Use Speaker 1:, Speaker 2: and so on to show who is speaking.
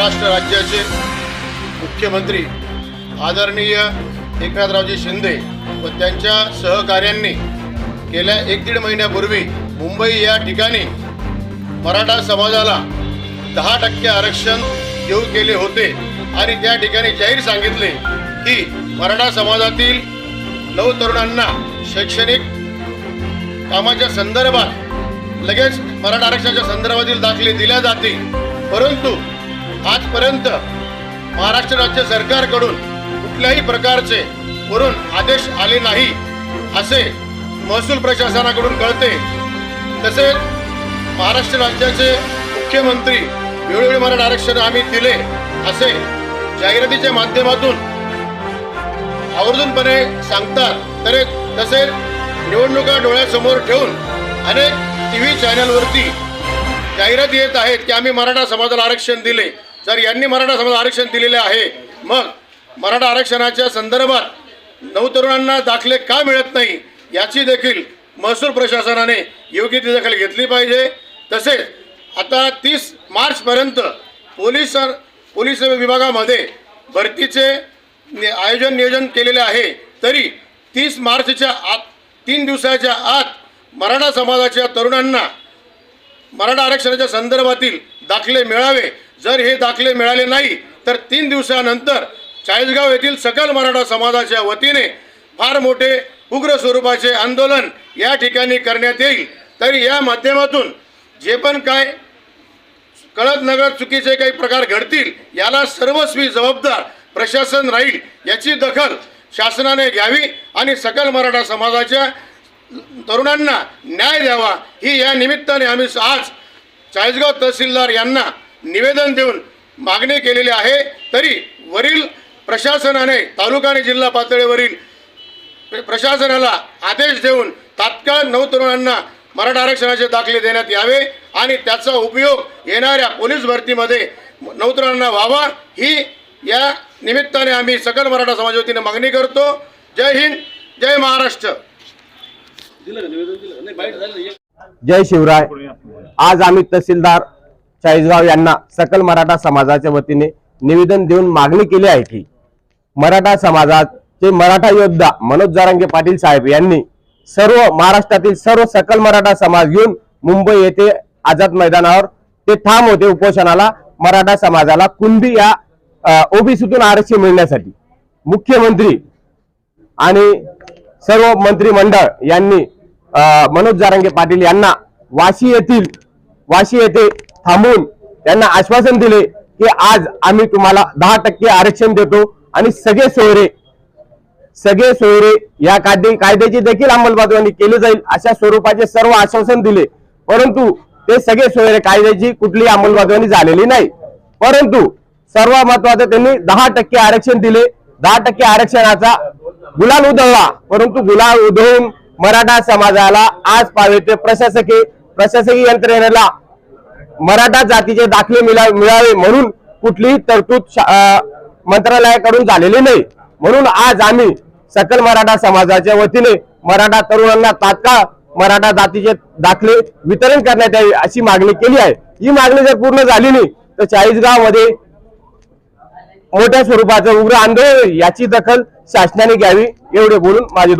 Speaker 1: महाराष्ट्र राज्याचे मुख्यमंत्री आदरणीय एकनाथरावजी शिंदे व त्यांच्या सहकाऱ्यांनी गेल्या एक दीड महिन्यापूर्वी मुंबई या ठिकाणी मराठा समाजाला दहा टक्के आरक्षण देऊ केले होते आणि त्या ठिकाणी जाहीर सांगितले की मराठा समाजातील नऊ तरुणांना शैक्षणिक कामाच्या संदर्भात लगेच मराठा आरक्षणाच्या संदर्भातील दाखले दिल्या जातील. परंतु आजपर्यंत महाराष्ट्र राज्य सरकारकडून कुठल्याही प्रकारचे वरून आदेश आले नाही असे महसूल प्रशासनाकडून कळते. तसेच महाराष्ट्र राज्याचे मुख्यमंत्री वेळोवेळी मराठा आरक्षण आम्ही दिले असे जाहिरातीच्या माध्यमातून आवर्जूनपणे सांगतात. तरी तसेच निवडणुका डोळ्यासमोर ठेवून अनेक टी व्ही चॅनलवरती जाहिराती येत आहेत की आम्ही मराठा समाजाला आरक्षण दिले. जर यांनी मराठा समाज आरक्षण दिलेले आहे मग मराठा आरक्षणाच्या संदर्भात नवतरुणांना दाखले का मिळत नाही याची देखील महसूल प्रशासनाने योग्य ती दखल घेतली पाहिजे. तसेच आता तीस मार्चपर्यंत पोलीस पोलीस विभागामध्ये भरतीचे आयोजन नियोजन केलेले आहे. तरी तीस मार्चच्या आत तीन दिवसाच्या आत मराठा समाजाच्या तरुणांना मराठा आरक्षणाच्या संदर्भातील दाखले मिळावे. जर हे दाखले मिळाले नाही तर तीन दिवसानंतर चाळीसगाव येथील सकल मराठा समाजाच्या वतीने फार मोठे उग्र स्वरूपाचे आंदोलन या ठिकाणी करण्यात येईल. तरी या माध्यमातून जे पण काय कळत नगळत चुकीचे काही प्रकार घडतील याला सर्वस्वी जबाबदार प्रशासन राहील याची दखल शासनाने घ्यावी आणि सकल मराठा समाजाच्या तरुणांना न्याय द्यावा. ही या निमित्ताने आम्ही आज चाळीसगाव तहसीलदार यांना निवेदन देऊन मागणी केलेली आहे. तरी वरील प्रशासनाने तालुका आणि जिल्हा पातळीवरील प्र- प्रशासनाला आदेश देऊन तात्काळ नऊ तरुणांना मराठा आरक्षणाचे दाखले देण्यात यावे आणि त्याचा उपयोग येणाऱ्या पोलीस भरतीमध्ये नऊ तरुणांना व्हावा. ही या निमित्ताने आम्ही सकल मराठा समाज वतीने मागणी करतो. जय हिंद जय महाराष्ट्र.
Speaker 2: जय शिवराय. आज आम्ही तहसीलदार चाळीसगाव यांना सकल मराठा समाजाच्या वतीने निवेदन देऊन मागणी केली आहे की मराठा समाजाचे मराठा योद्धा मनोज जारांगे पाटील साहेब यांनी सर्व महाराष्ट्रातील सर्व सकल मराठा समाज घेऊन मुंबई येथे आझाद मैदानावर ते ठाम होते उपोषणाला मराठा समाजाला कुंभी या ओबीसीतून आरक्षण मिळण्यासाठी. मुख्यमंत्री आणि सर्व मंत्रिमंडळ यांनी मनोज जारंगे पाटील यांना वाशी येथील वाशी येथे थांबून त्यांना आश्वासन दिले की आज आम्ही तुम्हाला दहा टक्के आरक्षण देतो आणि सगळे सोयरे सगळे सोयरे या कायदे कायद्याची देखील अंमलबजावणी केली जाईल अशा स्वरूपाचे सर्व आश्वासन दिले. परंतु ते सगळे सोयरे कायद्याची कुठली अंमलबजावणी झालेली नाही. परंतु सर्व महत्वाचं त्यांनी दहा टक्के आरक्षण दिले. दहा टक्के आरक्षणाचा गुलाल उधळला. परंतु गुलाल उधळून मराठा समाजाला आज पावेते प्रशासकीय प्रशासकीय यंत्रणेला मराठा जातीचे दाखले मिळावे म्हणून कुठलीही तरतूद मंत्रालयाकडून झालेली नाही. म्हणून आज आम्ही सकल मराठा समाजाच्या वतीने मराठा तरुणांना तात्काळ मराठा जातीचे दाखले वितरण करण्यात यावे अशी मागणी केली आहे. ही मागणी जर पूर्ण झाली नाही तर चाळीसगावमध्ये मोठ्या स्वरूपाचं उग्र आंदोलन याची दखल शासनाने घ्यावी एवढे बोलून माझे